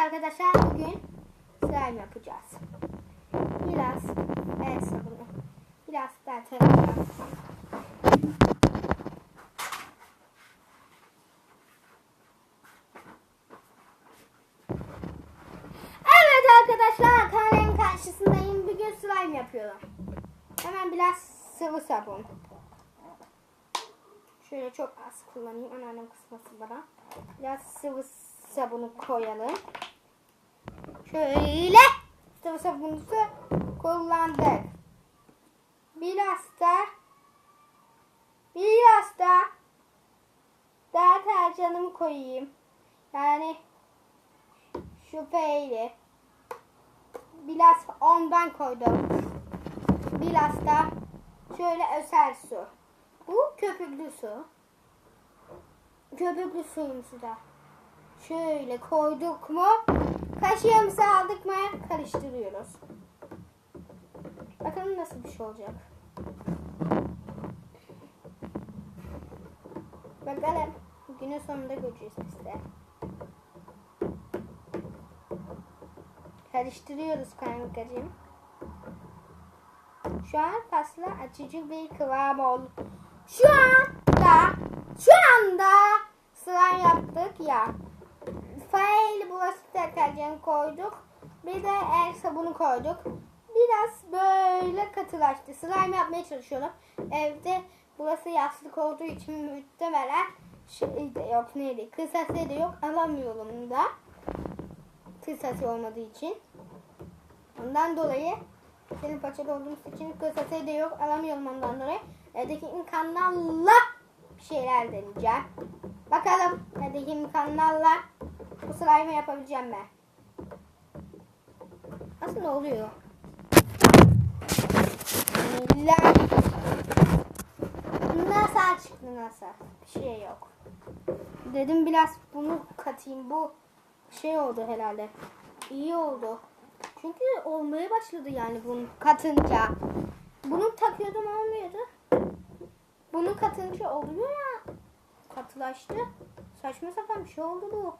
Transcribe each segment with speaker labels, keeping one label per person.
Speaker 1: arkadaşlar bugün slime yapacağız. Biraz el sabunu. Biraz da tereyağı. Evet arkadaşlar kalem karşısındayım. Bugün slime yapıyorum. Hemen biraz sıvı sabun. Şöyle çok az kullanayım. Anneannem kısması bana. Biraz sıvı sabunu koyalım. Şöyle sıvı sabunumuzu kullandık. Biraz da biraz da deterjanımı koyayım. Yani şu peyniri. Biraz ondan koydum. Biraz da şöyle özel su. Bu köpüklü su. Köpüklü suyumuzu da şöyle koyduk mu kaşığımızı aldık mı karıştırıyoruz. Bakalım nasıl bir şey olacak. Bakalım. Günün sonunda göreceğiz biz de. Karıştırıyoruz kankacığım. Şu an pasla açıcı bir kıvam oldu. Şu anda, şu anda slime yaptık ya. Fail bulaşık deterjanı koyduk. Bir de el sabunu koyduk. Biraz böyle katılaştı. Slime yapmaya çalışıyorum. Evde burası yastık olduğu için muhtemelen şey de yok neydi? Kısası da yok. Alamıyorum da. Kısası olmadığı için. Ondan dolayı senin paçada olduğumuz için kısası da yok. Alamıyorum ondan dolayı. Evdeki imkanlarla bir şeyler deneyeceğim. Bakalım evdeki imkanlarla bu slime yapabileceğim mi? Aslında oluyor. Bismillah. Nasıl çıktı nasıl? Bir şey yok. Dedim biraz bunu katayım. Bu şey oldu herhalde. İyi oldu. Çünkü olmaya başladı yani bunu katınca. Bunu takıyordum olmuyordu. Bunu katınca oluyor ya. Katılaştı. Saçma sapan bir şey oldu bu.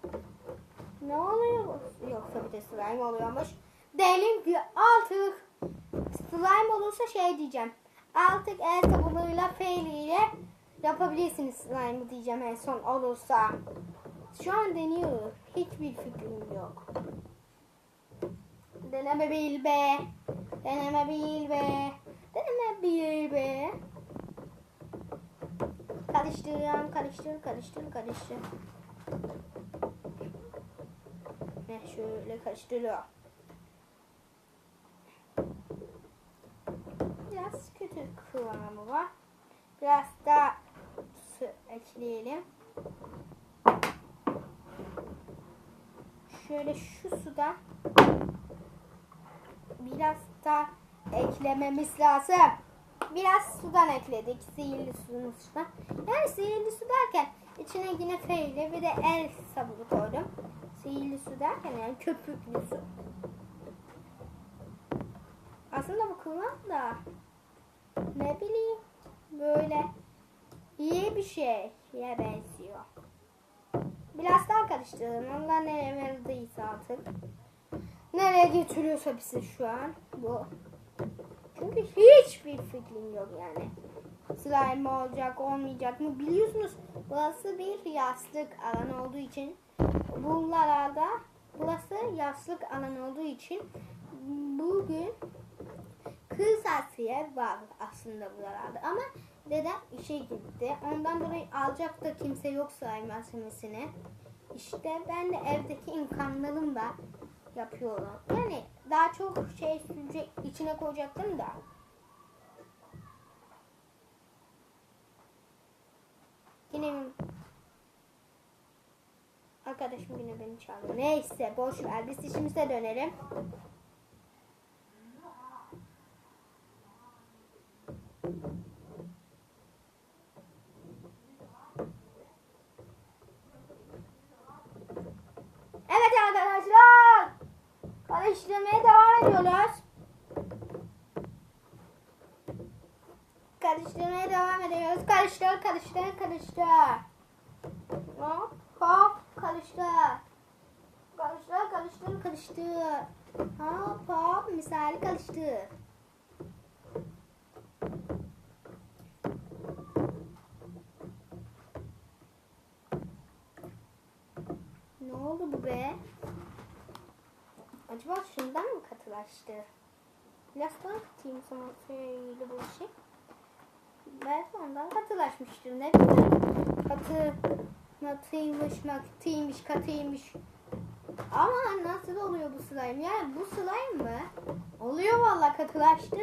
Speaker 1: Ne oluyor? Yoksa bir de slime oluyormuş. Diyelim ki artık slime olursa şey diyeceğim. Artık el sabunuyla feyliyle yapabilirsiniz slime diyeceğim en son olursa. Şu an deniyorum. Hiçbir fikrim yok. Deneme bil be. Deneme bil be. Deneme bil be. Karıştırıyorum, karıştır, karıştır, karıştır. Heh, şöyle karıştırıyor. Biraz kötü kıvamı var. Biraz daha su ekleyelim. Şöyle şu suda biraz da eklememiz lazım. Biraz sudan ekledik. Sihirli suyun sudan. Yani sihirli su derken içine yine feyle bir de el sabunu koydum. Sihirli su derken yani köpüklü su. Aslında bu kıvam da ne bileyim böyle iyi bir şeye benziyor. Biraz daha karıştıralım. Allah nereye verdiyse artık. Nereye götürüyorsa bizi şu an bu. Çünkü hiçbir fikrim yok yani. Slime olacak olmayacak mı biliyorsunuz. Burası bir yastık alan olduğu için bunlarda burası yastık alan olduğu için bugün kırtasiye var aslında buralarda ama dedem işe gitti. Ondan dolayı alacak da kimse yok slime malzemesini. İşte ben de evdeki imkanlarımla yapıyorum. Yani daha çok şey sürecek içine koyacaktım da. Yine Arkadaşım yine beni çağırdı. Neyse boş ver biz işimize dönelim. Evet arkadaşlar. Karıştırmaya devam ediyoruz. Karıştırmaya devam ediyoruz. Karıştır, karıştır, karıştır. Hop, hop, karıştır. Karıştır, karıştır. Karıştır. Hop hop misali karıştır. Ne oldu bu be? Acaba şundan mı katılaştı? Biraz daha katayım sana şöyle bu işi. Belki ondan katılaşmıştır. Ne bileyim. Katı, matıymış, matıymış, katıymış. Ama nasıl oluyor bu slime? Yani bu slime mı? Oluyor vallahi katılaştı.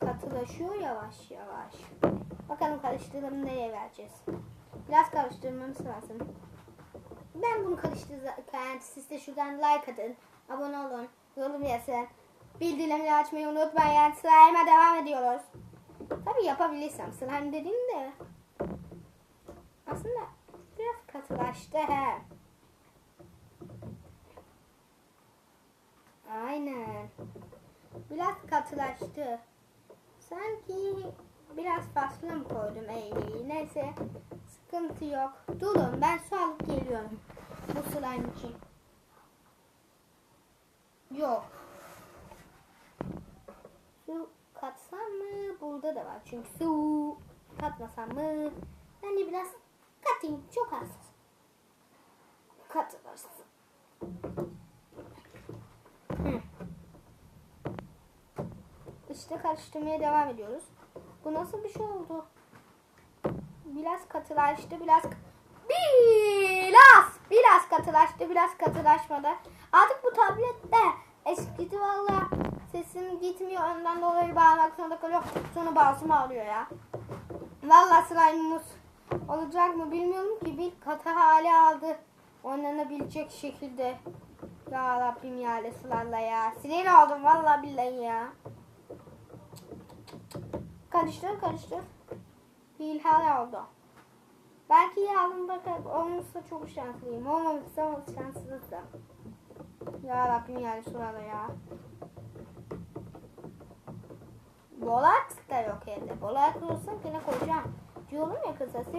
Speaker 1: Katılaşıyor yavaş yavaş. Bakalım karıştıralım nereye vereceğiz. Biraz karıştırmamız lazım. Ben bunu karıştırırken siz de şuradan like atın, abone olun, yorum yazın. Bildirimleri açmayı unutmayın. Slime'a devam ediyoruz. Tabii yapabilirsem. Slime dediğim de aslında biraz katılaştı he. Aynen. Biraz katılaştı. Sanki biraz fazla mı koydum eğriyi? Neyse. Sıkıntı yok. Durun ben su alıp geliyorum. Bu slime için. Yok. Su katsam mı? Burada da var çünkü su katmasam mı? Ben de biraz katayım. Çok az. Katılaşsın. Hı. İşte karıştırmaya devam ediyoruz. Bu nasıl bir şey oldu? Biraz katılaştı, biraz biraz biraz katılaştı, biraz katılaşmadı. Artık bu tablette eskidi valla sesim gitmiyor ondan dolayı bağlamak zorunda kalıyor. Sonra basımı alıyor ya. Valla slime'ımız olacak mı bilmiyorum ki bir katı hali aldı. Oynanabilecek şekilde. Ya Rabbim ya Resulallah ya. Sinir oldum valla billahi ya. Karıştır karıştır. Hilhal oldu. Belki yarın bakar olmuşsa çok şanslıyım. Olmamışsa şanssızım. Ya Rabbim ya Resulallah ya. Bolat da yok evde. Bolat olsun yine koyacağım. Diyorum ya kısası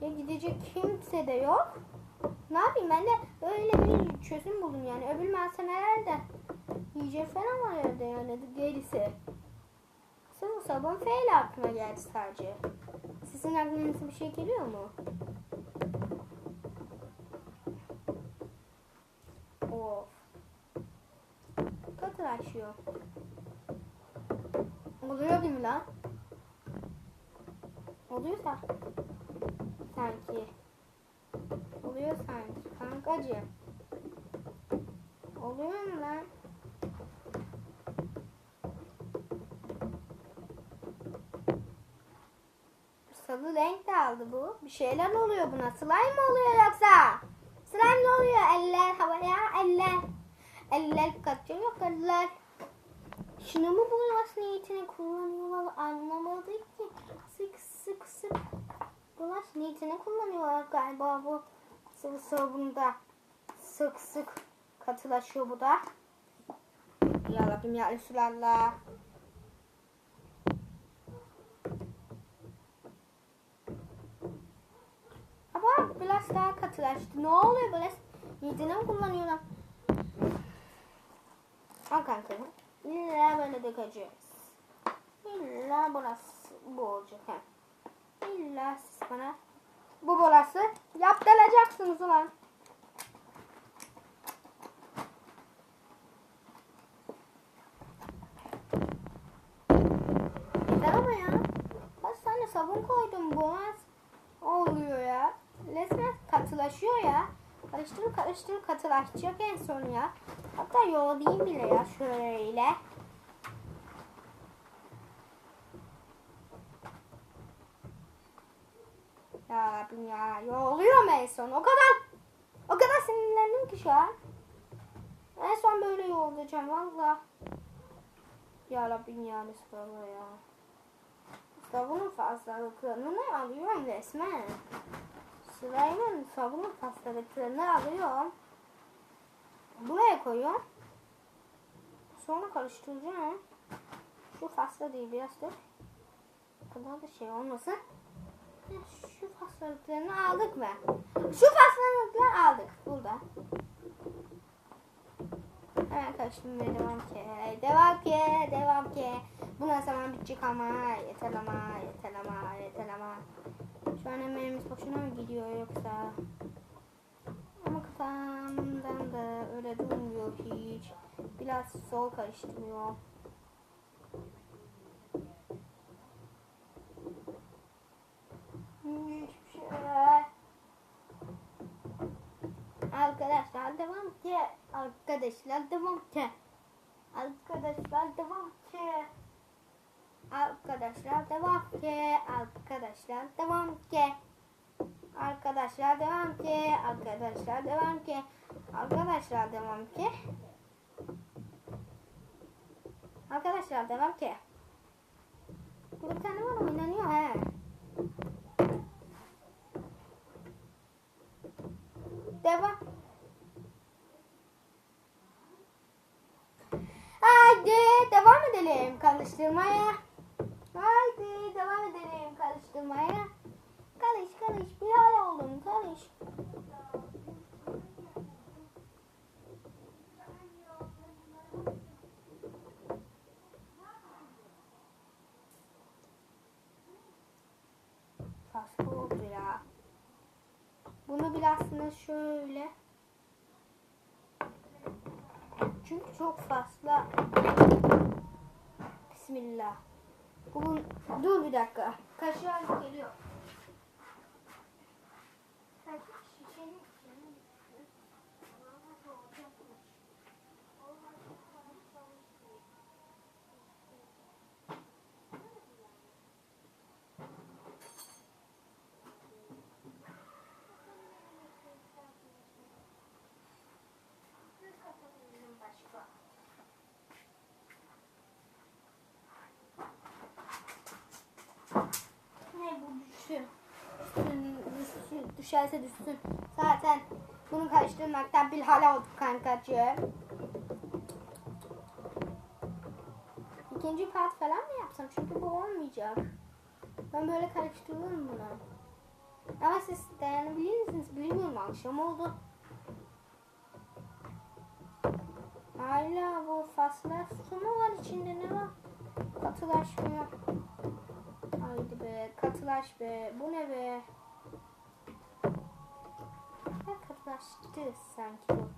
Speaker 1: ya gidecek kimse de yok. Ne yapayım ben de böyle bir çözüm buldum yani. Öbür malzemeler de yiyecek falan var evde yani gerisi. Sıvı sabun feyle aklıma geldi sadece. Sizin aklınıza bir şey geliyor mu? Of. Katılaşıyor. Lan? Oluyorsa. Sanki. Oluyor sanki. Kankacığım. Oluyor mu lan? Sarı renk de aldı bu. Bir şeyler oluyor buna. Slime mi oluyor yoksa? Slime ne oluyor? Eller havaya, eller. Eller kaçıyor yok eller. Şunu mu bulaş niyetine kullanıyorlar anlamadık ki. Sık sık sık. Bulaş niyetine kullanıyorlar galiba bu sıvı sabunda. Sık sık katılaşıyor bu da. Ya Rabbim ya Resulallah. Ama biraz daha katılaştı. Ne oluyor böyle? Niyetine mi kullanıyorlar? Al kanka. İlla böyle dökeceğiz. İlla burası bu olacak. He. İlla siz bana bu burası yaptıracaksınız ulan. Yeter ama ya. Kaç tane sabun koydum bu oluyor ya. Resmen katılaşıyor ya. Karıştır karıştır katılaşacak en son ya. Hatta yoğurayım bile ya şöyle. Ya Rabbim ya. Yoğuluyorum en son. O kadar o kadar sinirlendim ki şu an. En son böyle yoğuracağım valla. Ya Rabbim ya Resulallah ya. Sabunun fazlalıklarını alıyorum resmen. Slime'ın sabunun fazlalıklarını alıyorum. Buraya koyuyorum. Sonra karıştıracağım. Şu fazla değil biraz da. O kadar da şey olmasın. Şu fazlalıklarını aldık mı? Şu fazlalıkları aldık. Bu burada. Hemen karıştırmaya devam ki. Devam ki. Devam ki. Bu ne zaman bitecek ama. Yeter ama. Yeter ama. Yeter ama. Şu an emeğimiz boşuna mı gidiyor yoksa? Da öyle durmuyor hiç. Biraz sol karıştırıyor. Hiçbir şey. Arkadaşlar devam ki. Arkadaşlar devam ki. Arkadaşlar devam ki. Arkadaşlar devam ki. Arkadaşlar devam ki. Arkadaşlar devam ki. Arkadaşlar devam ki. Arkadaşlar devam ki. Arkadaşlar devam ki. Burada bir tane var oynanıyor he. Devam. Haydi devam edelim karıştırmaya. Haydi devam edelim karıştırmaya. Karış karış bir hal oldum karış. Fazla oldu ya. Bunu biraz şöyle. Çünkü çok fazla. Bismillah. Bugün dur bir dakika. Kaşığı alıp geliyor. Ne bu düşsün. Düşsün, düşsün, düşerse düşsün. Zaten bunu karıştırmaktan bir hal olduk kankacığım. İkinci part falan mı yapsam? Çünkü bu olmayacak. Ben böyle karıştırırım bunu. Ama siz dayanabilir misiniz? Bilmiyorum akşam oldu. Hala bu fasla su mu var içinde ne var? Katılaşmıyor. Haydi be katılaş be. Bu ne be? Ne katılaştı sanki bu.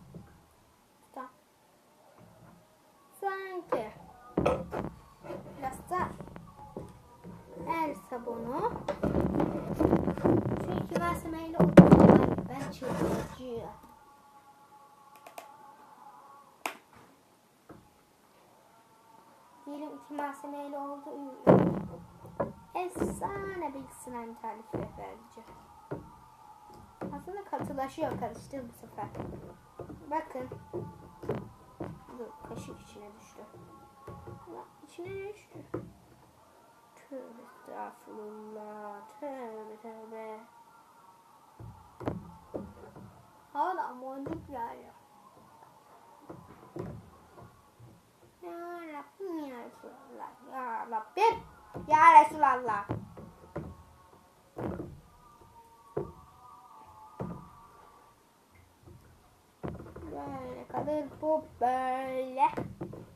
Speaker 1: Tamam. Sanki. Biraz da el sabunu. İki malzemeyle oldu. Ben çıldırıcıyım. Diyelim iki malzemeyle oldu. Efsane bir slime tarifi vereceğim. Aslında katılaşıyor karıştı bu sefer. Bakın. Dur kaşık içine düştü. Ulan içine ne düştü? Tövbe estağfurullah. Tövbe tövbe. Hala boncuk yani. Ya Rabbim ya Resulallah. Ya Rabbim. Ya Resulallah. Kalır bu böyle.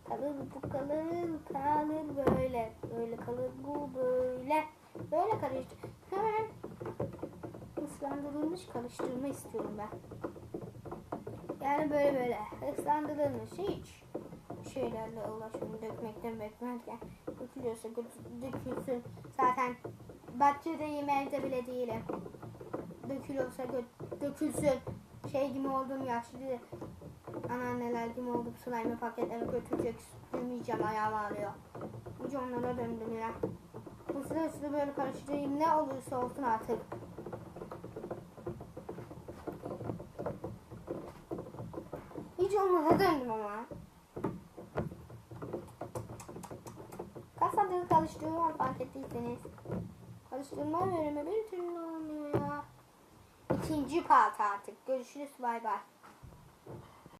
Speaker 1: Kalır bu kalır kalır böyle. Böyle kalır bu böyle. Böyle karıştır. Hemen ıslandırılmış karıştırma istiyorum ben. Yani böyle böyle ıslandırılmış hiç şeylerle uğraşıyorum dökmekten beklerken dökülüyorsa dökülsün zaten bahçedeyim evde bile değilim dökülüyorsa dökülsün şey gibi oldum yaşlı anneanneler gibi oldum slime paketleri götürecek sürmeyeceğim ayağım ağrıyor iyice onlara döndüm ya hızlı hızlı böyle karıştırayım ne olursa olsun artık hiç onlara döndüm ama Kasadır karıştırma fark ettiyseniz. Karıştırma bölümü bir türlü olmuyor ya. İkinci part artık. Görüşürüz bay bay.